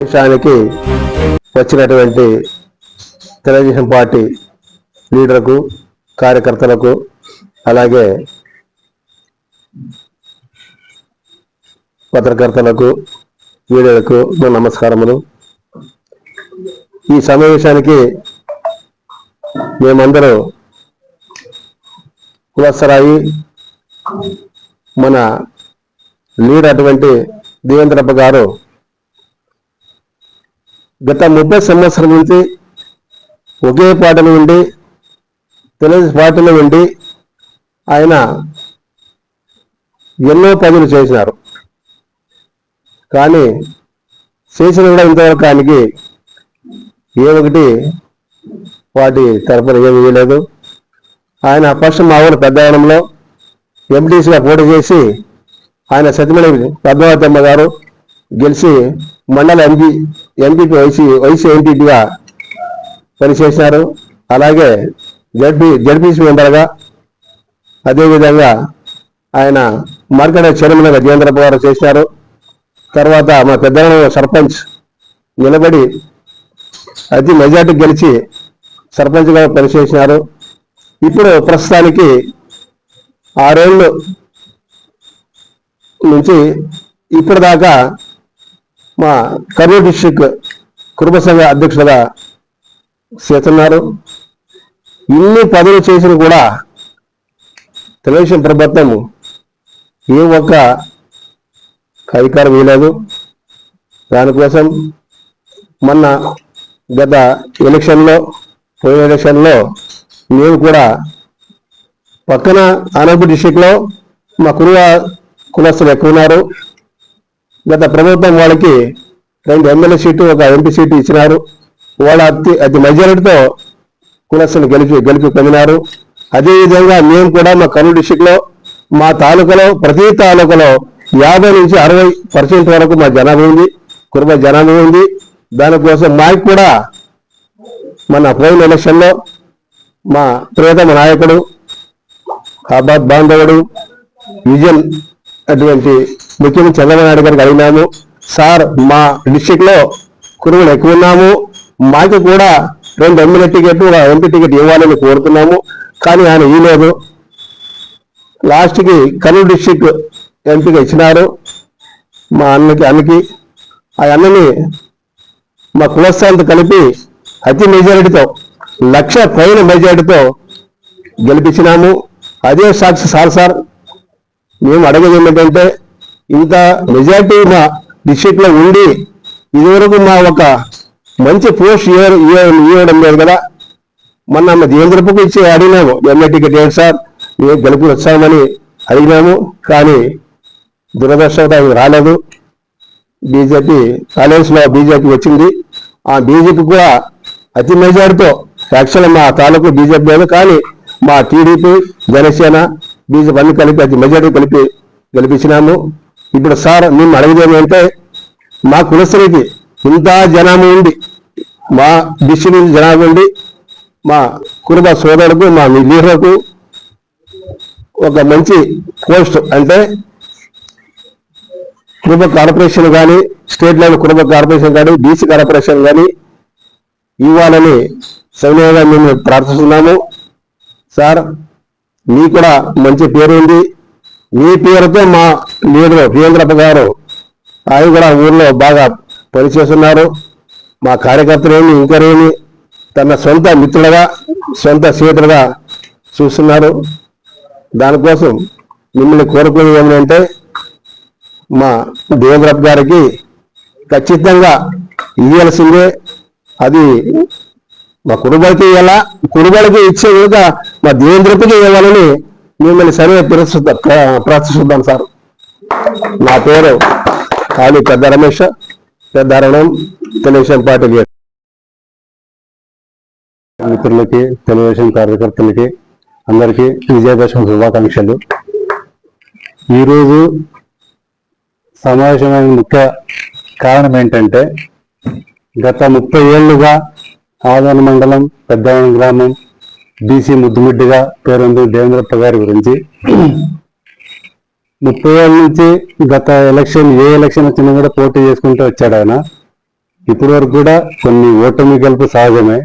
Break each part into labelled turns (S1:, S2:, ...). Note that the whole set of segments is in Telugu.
S1: దేశానికి వచ్చినటువంటి తెలుగుదేశం పార్టీ లీడర్కు కార్యకర్తలకు అలాగే పత్రకర్తలకు మీడియాలకు నా నమస్కారములు. ఈ సమావేశానికి మేమందరూ కులసరాయి మన లీడర్ అటువంటి దేవేంద్రప్ప గారు గత ముప్పై సంవత్సరం నుంచి ఒకే పార్టీలో ఉండి తెలుగు పార్టీలో ఉండి ఆయన ఎన్నో పనులు చేసినారు. కానీ చేసిన కూడా ఇంతవరకు ఆయనకి ఏ ఒకటి వాటి తరపున ఏమి ఇవ్వలేదు ఆయన ఫస్ట్ మా ఊరు పెద్దవనంలో ఎంటీసీగా పోటీ చేసి ఆయన సతిమణి పద్మావతమ్మ గారు గెలిచి మండల ఎంపీ ఎంపీపీ వైసీ వైసీ ఎంపీటీగా పనిచేసినారు. అలాగే జడ్పీ జడ్పీసీ మెంబర్గా అదేవిధంగా ఆయన మార్కెట్ చైర్మన్గా జయేంద్రబాబు గారు చేసినారు. తర్వాత మా పెద్దలను సర్పంచ్ నిలబడి అతి మెజార్టీ గెలిచి సర్పంచ్గా పనిచేసినారు. ఇప్పుడు ప్రస్తుతానికి ఆరేళ్ళు నుంచి ఇప్పటిదాకా మా కర్నూలు డిస్టిక్ కుటుంబ సంఘ అధ్యక్షులుగా చేస్తున్నారు. ఇన్ని పదవులు చేసిన కూడా తెలుగుదేశం ప్రభుత్వం ఏ ఒక్క అధికారం ఇవ్వలేదు. దానికోసం మొన్న గత ఎలక్షన్లో పోయిన ఎలక్షన్లో మేము కూడా పక్కన అనంతపూర్ డిస్టిక్లో మా కురువ కులస్తులు ఎక్కువ ఉన్నారు. గత ప్రభుత్వం వాళ్ళకి రెండు ఎమ్మెల్యే సీటు ఒక ఎంపీ సీటు ఇచ్చినారు. వాళ్ళ అతి అతి మెజారిటీతో కులస్తులు గెలిపి గెలిపి పొందినారు. అదేవిధంగా మేము కూడా మా కర్నూలు డిస్టిక్లో మా తాలూకాలో ప్రతి తాలూకాలో యాభై నుంచి అరవై పర్సెంట్ వరకు మా జనాభా ఉంది కుటుంబ జనాభా ఉంది. దానికోసం మాకు కూడా మన పోయిన ఎలక్షన్లో మా ప్రియతమ నాయకుడు ఆబాద్ బాంధవుడు విజన్ అటువంటి ముఖ్యమంత్రి చంద్రబాబు నాయుడు గారికి అడిగినాము సార్ మా డిస్టిక్లో కురువులు ఎక్కువ ఉన్నాము మాకు కూడా రెండు ఎమ్మెల్యే టికెట్ ఒక ఎంపీ టికెట్ ఇవ్వాలని కోరుతున్నాము కానీ ఆయన ఇవ్వలేదు లాస్ట్కి కర్నూలు డిస్టిక్ ఎంపీగా ఇచ్చినారు మా అన్నకి అన్నకి. ఆ అన్నని మా కులస్థానంతో కలిపి అతి మెజారిటీతో లక్ష పైన మెజారిటీతో గెలిపించినాము. అదే సాక్షి సార్ సార్ మేము అడగదు ఏంటంటే ఇంత మెజార్టీ మా డిస్ట్రిక్ట్లో ఉండి ఇదివరకు మా ఒక మంచి పోస్ట్ ఇవ్వడం లేదు కదా. మొన్న మా దేవేంద్రపుకు ఇచ్చి అడిగినాము ఎంఏ టికెట్ ఏంటి సార్? మేము గెలుపు వచ్చామని అడిగినాము కానీ దురదృష్టంగా అది రాలేదు. బీజేపీ కాలేజ్లో బీజేపీ వచ్చింది. ఆ బీజేపీ కూడా అతి మెజార్టీతో యాక్చువల్ మా తాలూకు బీజేపీ లేదు కానీ మా టీడీపీ జనసేన బీజం అన్ని కలిపి అది మెజారిటీ కలిపి గెలిపించినాము. ఇప్పుడు సార్ మేము అడిగేది అంటే మా కులస్తులకి ఇంత జనాభా ఉంది. మా డిస్ట్రిక్ట్ నుంచి జనాభా ఉండి మా కుటుంబ సోదరులకు మా లీడర్కు ఒక మంచి పోస్ట్ అంటే కుటుంబ కార్పొరేషన్ కానీ స్టేట్ లెవెల్ కుటుంబ కార్పొరేషన్ కానీ బీసీ కార్పొరేషన్ కానీ ఇవ్వాలని సవినయంగా మేము ప్రార్థిస్తున్నాము. సార్ మీ కూడా మంచి పేరు ఉంది మీ పేరుతో మా లీడర్ వీరేంద్రప్ప గారు ఆయన కూడా ఊర్లో బాగా పనిచేస్తున్నారు. మా కార్యకర్తలేమి ఇంకరేమి తన సొంత మిత్రులుగా సొంత స్నేహితులుగా చూస్తున్నారు. దానికోసం మిమ్మల్ని కోరుకునేది ఏమంటే మా దేవేంద్రప్ప గారికి ఖచ్చితంగా ఇవ్వాల్సిందే. అది మా కుటుంబానికి ఇవ్వాలా? కుటుంబానికి ఇచ్చే విధంగా మా దేవేంద్రప్పకి ఇవ్వాలని మిమ్మల్ని సరే ప్రస్తుత ప్రార్థిస్తున్నాం సార్. నా పేరు కాళీ పెద్ద రమేష్. పెద్ద అరణం తెలుగుదేశం పార్టీ మిత్రులకి తెలుగుదేశం కార్యకర్తలకి అందరికీ విజయదశమి శుభాకాంక్షలు. ఈరోజు సమావేశమైన ముఖ్య కారణం ఏంటంటే గత ముప్పై ఏళ్ళుగా ఆదరణ మండలం పెద్దవరం గ్రామం బీసీ ముద్దుమిడ్డిగా పేరొంది దేవేంద్రప్ప గారి గురించి. ముప్పై ఏళ్ళ నుంచి గత ఎలక్షన్ ఏ ఎలక్షన్ వచ్చినా కూడా పోటీ చేసుకుంటూ వచ్చాడు ఆయన.
S2: ఇప్పటి వరకు కూడా కొన్ని ఓటమి గెలుపు సహజమే.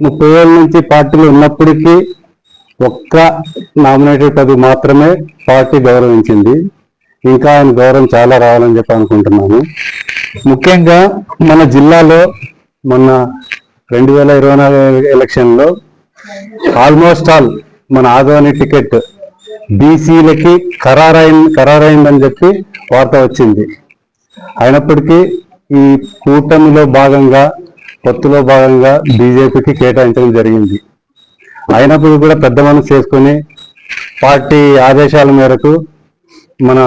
S2: ముప్పై ఏళ్ళ నుంచి పార్టీలు ఉన్నప్పటికీ ఒక్క నామినేటెడ్ పదవి మాత్రమే పార్టీ గౌరవించింది. ఇంకా ఆయన గౌరవం చాలా రావాలని చెప్పి అనుకుంటున్నాను. ముఖ్యంగా మన జిల్లాలో మొన్న రెండు వేల ఇరవై నాలుగు ఎలక్షన్లో ఆల్మోస్ట్ ఆల్ మన ఆదోని టికెట్ బీసీలకి ఖరారైంది ఖరారైందని చెప్పి వార్త వచ్చింది. అయినప్పటికీ ఈ కూటమిలో భాగంగా పొత్తులో భాగంగా బీజేపీకి కేటాయించడం జరిగింది. అయినప్పుడు కూడా పెద్ద మనసు చేసుకుని పార్టీ ఆదేశాల మేరకు మన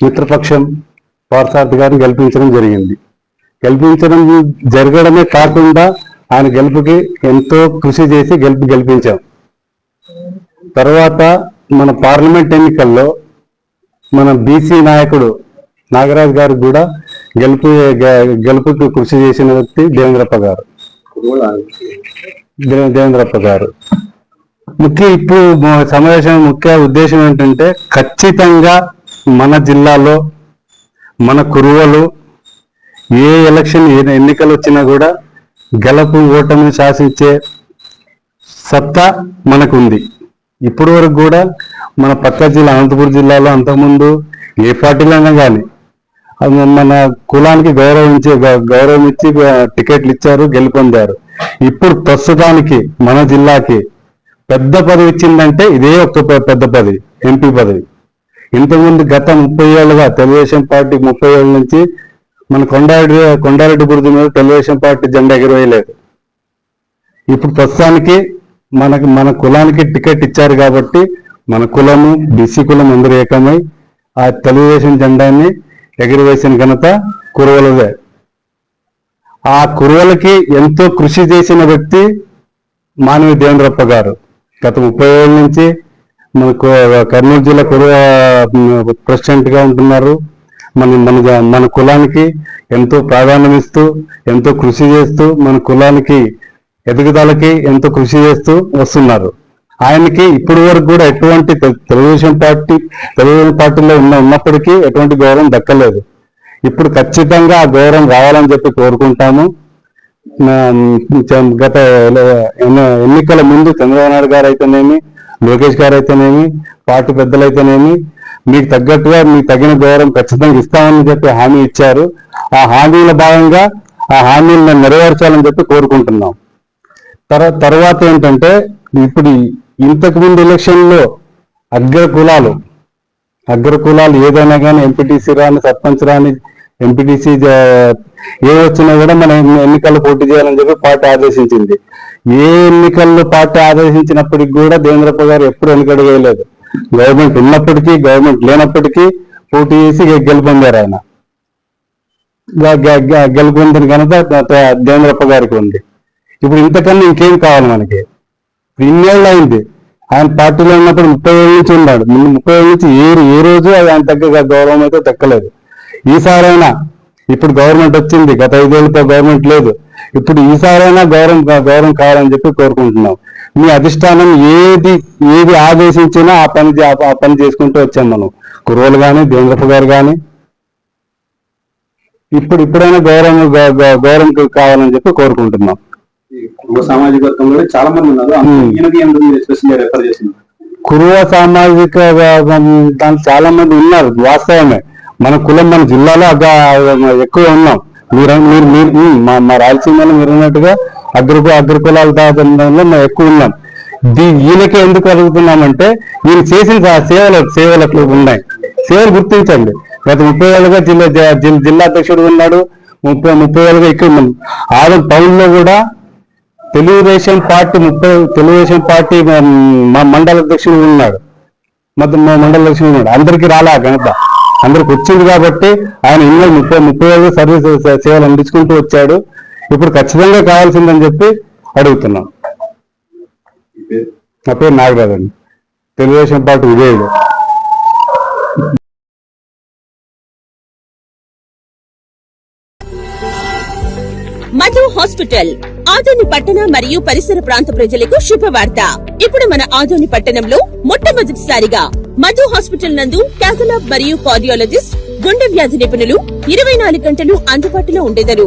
S2: మిత్రపక్షం పార్సార్థి గారిని గెలిపించడం జరిగింది. గెలిపించడం జరగడమే కాకుండా ఆయన గెలుపుకి ఎంతో కృషి చేసి గెలుపు గెలిపించాం. తర్వాత మన పార్లమెంట్ ఎన్నికల్లో మన బీసీ నాయకుడు నాగరాజ్ గారు కూడా గెలుపు గె- గెలుపుకు కృషి చేసిన వ్యక్తి దేవేంద్రప్ప గారు. దే- దేవేంద్రప్ప గారు. ముఖ్య ఇప్పుడు సమావేశం ముఖ్య ఉద్దేశం ఏంటంటే ఖచ్చితంగా మన జిల్లాలో మన కురువలు ఏ ఎలక్షన్ ఏ ఎన్నికలు వచ్చినా కూడా గెలుపు ఓటమిని శాసించే సత్తా మనకు ఉంది ఇప్పటి వరకు కూడా మన పక్క జిల్లా అనంతపురం జిల్లాలో అంతకుముందు ఏ పార్టీలైనా కానీ మన కులానికి గౌరవించే గౌరవం ఇచ్చి టికెట్లు ఇచ్చారు గెలుపొందారు. ఇప్పుడు ప్రస్తుతానికి మన జిల్లాకి పెద్ద పదవి ఇచ్చిందంటే ఇదే ఒక పెద్ద పదవి ఎంపీ పదవి. ఇంతకుముందు గత ముప్పై ఏళ్ళుగా తెలుగుదేశం పార్టీ ముప్పై ఏళ్ళ నుంచి మన కొండారెడ్డి కొండారెడ్డి బురద మీద తెలుగుదేశం పార్టీ జెండా ఎగరవేయలేదు. ఇప్పుడు ప్రస్తుతానికి మనకి మన కులానికి టికెట్ ఇచ్చారు కాబట్టి మన కులము బీసీ కులం అందరూ ఏకమై ఆ తెలుగుదేశం జెండాని ఎగిరివేసిన ఘనత కురవలదే. ఆ కురవలకి ఎంతో కృషి చేసిన వ్యక్తి మానవి దేవేంద్రప్ప గారు. గత ముప్పై ఏళ్ళ నుంచి మనకు కర్నూలు జిల్లా కురవ ప్రెసిడెంట్గా ఉంటున్నారు. మన మన మన కులానికి ఎంతో ప్రాధాన్యం ఇస్తూ ఎంతో కృషి చేస్తూ మన కులానికి ఎదుగుదలకి ఎంతో కృషి చేస్తూ వస్తున్నారు. ఆయనకి ఇప్పటి వరకు కూడా ఎటువంటి తెలుగుదేశం పార్టీ తెలుగుదేశం పార్టీలో ఉన్న ఉన్నప్పటికీ ఎటువంటి గౌరవం దక్కలేదు. ఇప్పుడు ఖచ్చితంగా ఆ గౌరవం రావాలని చెప్పి కోరుకుంటాము. గత ఎన్నికల ముందు చంద్రబాబు నాయుడు గారు అయితేనేమి లోకేష్ గారు అయితేనేమి పార్టీ పెద్దలు అయితేనేమి మీకు తగ్గట్టుగా మీకు తగిన గౌరవం ఖచ్చితంగా ఇస్తామని చెప్పి హామీ ఇచ్చారు. ఆ హామీల భాగంగా ఆ హామీలను నెరవేర్చాలని చెప్పి కోరుకుంటున్నాం. తర్వాత ఏంటంటే ఇప్పుడు ఇంతకు ముందు ఎలక్షన్లో అగ్ర కులాలు అగ్ర కులాలు ఏదైనా కానీ ఎంపీటీసీ రాని సర్పంచ్ రాని ఎంపీటీసీ ఏ వచ్చినా కూడా మనం ఎన్నికల్లో పోటీ చేయాలని చెప్పి పార్టీ ఆదేశించింది. ఏ ఎన్నికల్లో పార్టీ ఆదేశించినప్పటికి కూడా దేవేంద్రప్ప గారు ఎప్పుడు వెనుకడు వేయలేదు గవర్నమెంట్ ఉన్నప్పటికీ గవర్నమెంట్ లేనప్పటికీ పోటీ చేసి గెలుపొందారు ఆయన. గ- గెలుపొందిన ఘనత దేవేంద్రప్ప గారికి ఉంది. ఇప్పుడు ఇంతకన్నా ఇంకేం కావాలి మనకి? ఇప్పుడు ఇన్నేళ్ళు అయింది. ఆయన పార్టీలో ఉన్నప్పుడు ముప్పై ఏళ్ళ నుంచి ఉన్నాడు. ముందు ముప్పై ఏళ్ళ నుంచి ఏ ఏ రోజు ఆయన తగ్గ గౌరవం అయితే తగ్గలేదు ఈసారైనా ఇప్పుడు గవర్నమెంట్ వచ్చింది. గత ఐదేళ్ళతో గవర్నమెంట్ లేదు. ఇప్పుడు ఈసారైనా గౌరవం గౌరవం కావాలని చెప్పి కోరుకుంటున్నాం. మీ అధిష్టానం ఏది ఏది ఆదేశించినా ఆ పని ఆ పని చేసుకుంటూ వచ్చాం మనం. కుర్రోలు కానీ దేవేంద్రప్ప గారు కానీ ఇప్పుడు ఇప్పుడైనా గౌరవం గౌరవం కావాలని చెప్పి కోరుకుంటున్నాం.
S3: సామాజిక వర్గంలో చాలా మంది ఉన్నారు.
S2: కురువ సామాజిక దాంట్లో చాలా మంది ఉన్నారు. వాస్తవమే. మన కులం మన జిల్లాలో ఎక్కువ ఉన్నాం. మీరు మీరు మీరు మా రాయలసీమలో మీరు ఉన్నట్టుగా అగ్రకు అగ్రకులాల కులాల మేము ఎక్కువ ఉన్నాం. దీ ఈయనకే ఎందుకు అడుగుతున్నామంటే ఈయన చేసిన సేవలు సేవలు అట్లా ఉన్నాయి. సేవలు గుర్తించండి. గత ముప్పై ఏళ్ళుగా జిల్లా జిల్లా అధ్యక్షుడు ఉన్నాడు. ముప్పై ముప్పై ఏళ్ళుగా ఇక్కడ ఉన్నాం. ఆదం టౌన్ కూడా తెలుగుదేశం పార్టీ ముప్పై తెలుగుదేశం పార్టీ మా మండల అధ్యక్షుడు ఉన్నాడు. మొత్తం మా మండల అధ్యక్షుడు ఉన్నాడు. అందరికీ రాలా ఆ ఘనత. అందరికి వచ్చింది కాబట్టి ఆయన ఇంకా ముప్పై ముప్పై ఏళ్ళు సర్వీస్ సేవలు అందించుకుంటూ వచ్చాడు. ఇప్పుడు ఖచ్చితంగా కావాల్సిందని చెప్పి అడుగుతున్నాం. నా పేరు నాగరాజు అండి. తెలుగుదేశం పార్టీ విజయుడు.
S4: మధు హాస్పిటల్ ఆదోని పట్టణ మరియు పరిసర ప్రాంత ప్రజలకు శుభవార్త. ఇప్పుడు మన ఆదోని పట్టణంలో మొట్టమొదటిసారిగా మధు హాస్పిటల్ నందు క్యాథలాబ్ మరియు కార్డియాలజిస్ట్ గుండె వ్యాధి నిపుణులు ఇరవై నాలుగు గంటలు అందుబాటులో ఉండేదరు.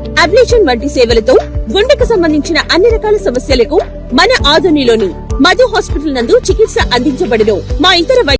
S4: ablation వంటి సేవలతో గుండెకు సంబంధించిన అన్ని రకాల సమస్యలకు మన ఆధునిలోని మధు హాస్పిటల్ నందు చికిత్స అందించబడును. మా ఇతర